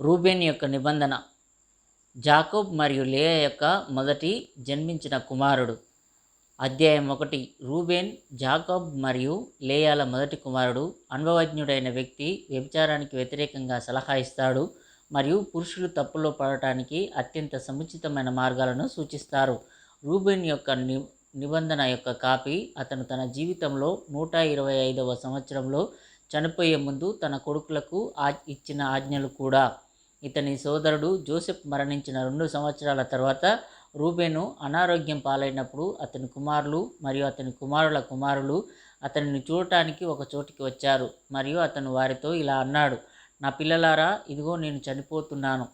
రూబేన్ యొక్క నిబంధన. జాకోబ్ మరియు లేయ యొక్క మొదటి జన్మించిన కుమారుడు. అధ్యాయం ఒకటి. రూబేన్ జాకోబ్ మరియు లేయాల మొదటి కుమారుడు. అనుభవజ్ఞుడైన వ్యక్తి వ్యభిచారానికి వ్యతిరేకంగా సలహా ఇస్తాడు మరియు పురుషులు తప్పులో పడటానికి అత్యంత సముచితమైన మార్గాలను సూచిస్తారు. రూబేన్ యొక్క ని నిబంధన యొక్క కాపీ అతను తన జీవితంలో నూట ఇరవై ఐదవ సంవత్సరంలో చనిపోయే ముందు తన కొడుకులకు ఆ ఇచ్చిన ఆజ్ఞలు కూడా. ఇతని సోదరుడు జోసెఫ్ మరణించిన రెండు సంవత్సరాల తర్వాత రూబేను అనారోగ్యం పాలైనప్పుడు అతని కుమారులు మరియు అతని కుమారుల కుమారులు అతనిని చూడటానికి ఒక చోటికి వచ్చారు మరియు అతను వారితో ఇలా అన్నాడు నా పిల్లలారా ఇదిగో నేను చనిపోతున్నాను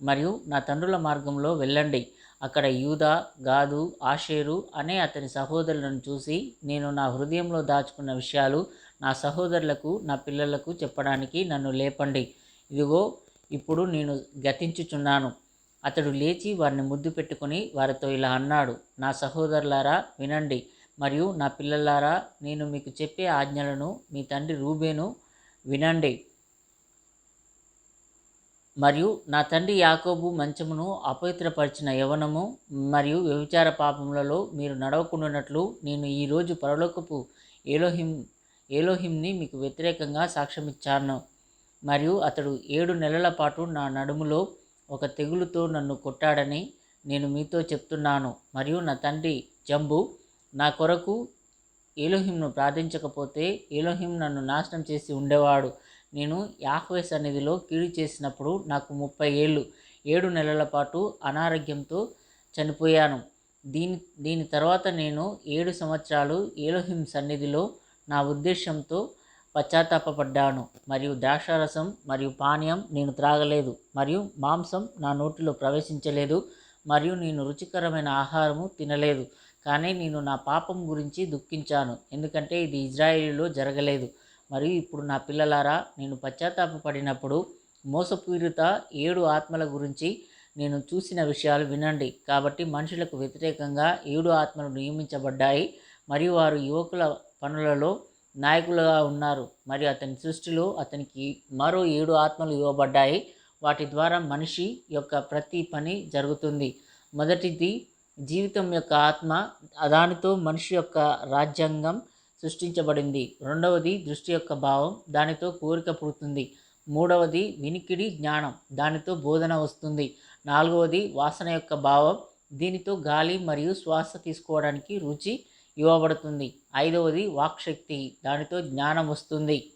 మరియు నా తండ్రుల మార్గంలో వెళ్ళండి. అక్కడ యూదా గాదు ఆషేరు అనే అతని సహోదరులను చూసి నేను నా హృదయంలో దాచుకున్న విషయాలు నా సహోదరులకు నా పిల్లలకు చెప్పడానికి నన్ను లేపండి. ఇదిగో ఇప్పుడు నేను గతించుచున్నాను. అతడు లేచి వారిని ముద్దు పెట్టుకుని వారితో ఇలా అన్నాడు. నా సహోదరులారా వినండి. మరియు నా పిల్లలారా నేను మీకు చెప్పే ఆజ్ఞలను మీ తండ్రి రూబేను వినండి. మరియు నా తండ్రి యాకోబు మంచమును అపవిత్రపరిచిన యవనము మరియు వ్యభిచార పాపములలో మీరు నడవకుండానట్లు నేను ఈరోజు పరలోకపు ఏలోహిం ఏలోహింని మీకు వ్యతిరేకంగా సాక్ష్యమిచ్చాను. మరియు అతడు ఏడు నెలల పాటు నా నడుములో ఒక తెగులుతో నన్ను కొట్టాడని నేను మీతో చెప్తున్నాను. మరియు నా తండ్రి జంబు నా కొరకు ఏలోహింను ప్రార్థించకపోతే ఏలోహిం నన్ను నాశనం చేసి ఉండేవాడు. నేను యాహ్వే సన్నిధిలో కీడు చేసినప్పుడు నాకు ముప్పై ఏళ్ళు. ఏడు నెలల పాటు అనారోగ్యంతో చనిపోయాను. దీని దీని తర్వాత నేను ఏడు సంవత్సరాలు ఏలోహిం సన్నిధిలో నా ఉద్దేశంతో పశ్చాత్తాపడ్డాను మరియు ద్రాక్షారసం మరియు పానీయం నేను త్రాగలేదు. మరియు మాంసం నా నోటిలో ప్రవేశించలేదు. మరియు నేను రుచికరమైన ఆహారము తినలేదు. కానీ నేను నా పాపం గురించి దుఃఖించాను. ఎందుకంటే ఇది ఇజ్రాయిల్లో జరగలేదు. మరియు ఇప్పుడు నా పిల్లలారా నేను పశ్చాత్తాపడినప్పుడు మోసపూరిత ఏడు ఆత్మల గురించి నేను చూసిన విషయాలు వినండి. కాబట్టి మనుషులకు వ్యతిరేకంగా ఏడు ఆత్మలు నియమించబడ్డాయి. మరియు వారు యువకుల పనులలో నాయకులుగా ఉన్నారు. మరియు అతని సృష్టిలో అతనికి మరో ఏడు ఆత్మలు ఇవ్వబడ్డాయి. వాటి ద్వారా మనిషి యొక్క ప్రతి పని జరుగుతుంది. మొదటిది జీవితం యొక్క ఆత్మ. దానితో మనిషి యొక్క రాజ్యాంగం సృష్టించబడింది. రెండవది దృష్టి యొక్క భావం. దానితో కోరిక పుడుతుంది. మూడవది వినికిడి జ్ఞానం. దానితో బోధన వస్తుంది. నాలుగవది వాసన యొక్క భావం. దీనితో గాలి మరియు శ్వాస తీసుకోవడానికి రుచి ఇవ్వబడుతుంది. ఐదవది వాక్శక్తి. దానితో జ్ఞానం వస్తుంది.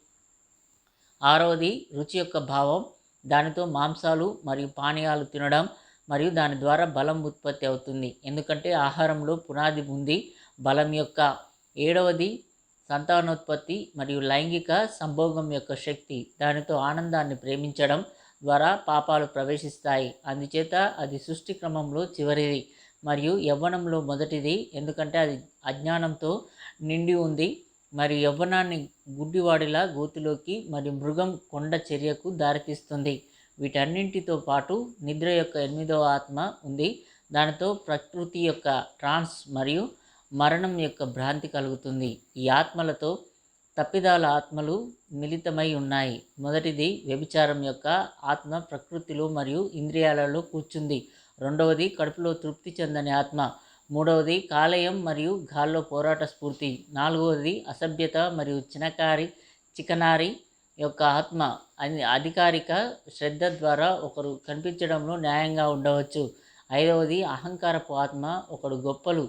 ఆరవది రుచి యొక్క భావం. దానితో మాంసాలు మరియు పానీయాలు తినడం మరియు దాని ద్వారా బలం ఉత్పత్తి అవుతుంది. ఎందుకంటే ఆహారంలో పునాది ఉంది. బలం యొక్క ఏడవది సంతానోత్పత్తి మరియు లైంగిక సంభోగం యొక్క శక్తి. దానితో ఆనందాన్ని ప్రేమించడం ద్వారా పాపాలు ప్రవేశిస్తాయి. అందుచేత అది సృష్టి క్రమంలో చివరిది. మరియు యవ్వనంలో మొదటిది. ఎందుకంటే అది అజ్ఞానంతో నిండి ఉంది. మరియు యవ్వనాన్ని గుడ్డివాడిలా గోతిలోకి మరియు మృగం కొండ చర్యకు దారితీస్తుంది. వీటన్నింటితో పాటు నిద్ర యొక్క ఎనిమిదవ ఆత్మ ఉంది. దానితో ప్రకృతి యొక్క ట్రాన్స్ మరియు మరణం యొక్క భ్రాంతి కలుగుతుంది. ఈ ఆత్మలతో తప్పిదాల ఆత్మలు మిళితమై ఉన్నాయి. మొదటిది వ్యభిచారం యొక్క ఆత్మ ప్రకృతిలో మరియు ఇంద్రియాలలో కూర్చుంది. రెండవది కడుపులో తృప్తి చెందని ఆత్మ. మూడవది కాలేయం మరియు గాల్లో పోరాట స్ఫూర్తి. నాలుగవది అసభ్యత మరియు చినకారి చికనారి యొక్క ఆత్మ. అని అధికారిక శ్రద్ధ ద్వారా ఒకరు కనిపించడంలో న్యాయంగా ఉండవచ్చు. ఐదవది అహంకారపు ఆత్మ. ఒకడు గొప్పలు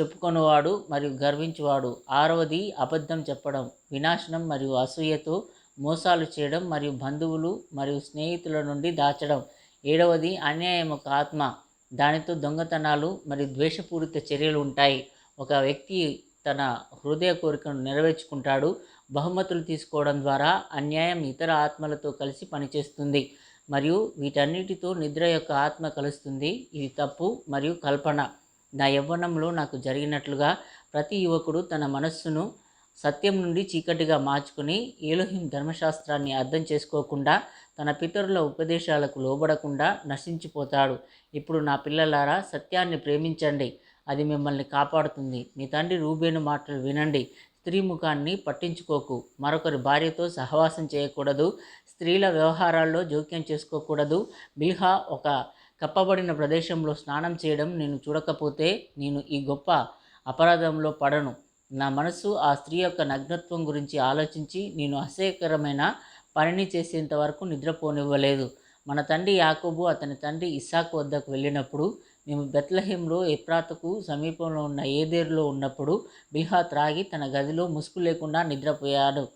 చెప్పుకొనివాడు మరియు గర్వించువాడు. ఆరవది అబద్ధం చెప్పడం. వినాశనం మరియు అసూయతో మోసాలు చేయడం మరియు బంధువులు మరియు స్నేహితుల నుండి దాచడం. ఏడవది అన్యాయం ఒక ఆత్మ దానితో దొంగతనాలు మరియు ద్వేషపూరిత చర్యలు ఉంటాయి. ఒక వ్యక్తి తన హృదయ కోరికను నెరవేర్చుకుంటాడు. బహుమతులు తీసుకోవడం ద్వారా అన్యాయం ఇతర ఆత్మలతో కలిసి పనిచేస్తుంది. మరియు వీటన్నిటితో నిద్ర యొక్క ఆత్మ కలుస్తుంది. ఇది తప్పు మరియు కల్పన. నా యవ్వనంలో నాకు జరిగినట్లుగా ప్రతి యువకుడు తన మనస్సును సత్యం నుండి చీకటిగా మార్చుకుని ఏలోహిం ధర్మశాస్త్రాన్ని అర్థం చేసుకోకుండా తన పితరుల ఉపదేశాలకు లోబడకుండా నశించిపోతాడు. ఇప్పుడు నా పిల్లలారా సత్యాన్ని ప్రేమించండి. అది మిమ్మల్ని కాపాడుతుంది. మీ తండ్రి రూబేను మాటలు వినండి. స్త్రీ ముఖాన్ని పట్టించుకోకు. మరొకరి భార్యతో సహవాసం చేయకూడదు. స్త్రీల వ్యవహారాల్లో జోక్యం చేసుకోకూడదు. బిల్హా ఒక కప్పబడిన ప్రదేశంలో స్నానం చేయడం నేను చూడకపోతే నేను ఈ గొప్ప అపరాధంలో పడను. నా మనసు ఆ స్త్రీ యొక్క నగ్నత్వం గురించి ఆలోచించి నేను అసహ్యకరమైన పనిని చేసేంత వరకు నిద్రపోనివ్వలేదు. మన తండ్రి యాకోబు అతని తండ్రి ఇస్సాకు వద్దకు వెళ్ళినప్పుడు మేము బెత్లహేంలో ఎప్రాతకు సమీపంలో ఉన్న ఏదేరులో ఉన్నప్పుడు బిల్హా త్రాగి తన గదిలో ముసుగు లేకుండా నిద్రపోయాడు.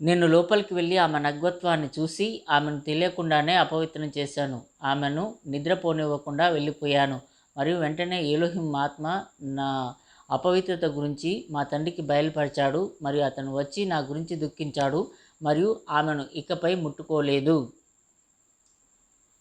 నేను లోపలికి వెళ్ళి ఆమె నగ్వత్వాన్ని చూసి ఆమెను తెలియకుండానే అపవిత్రం చేశాను. ఆమెను నిద్రపోనివ్వకుండా వెళ్ళిపోయాను. మరియు వెంటనే ఏలోహిం ఆత్మ నా అపవిత్రత గురించి మా తండ్రికి బయలుపరిచాడు మరియు అతను వచ్చి నా గురించి దుఃఖించాడు మరియు ఆమెను ఇకపై ముట్టుకోలేదు.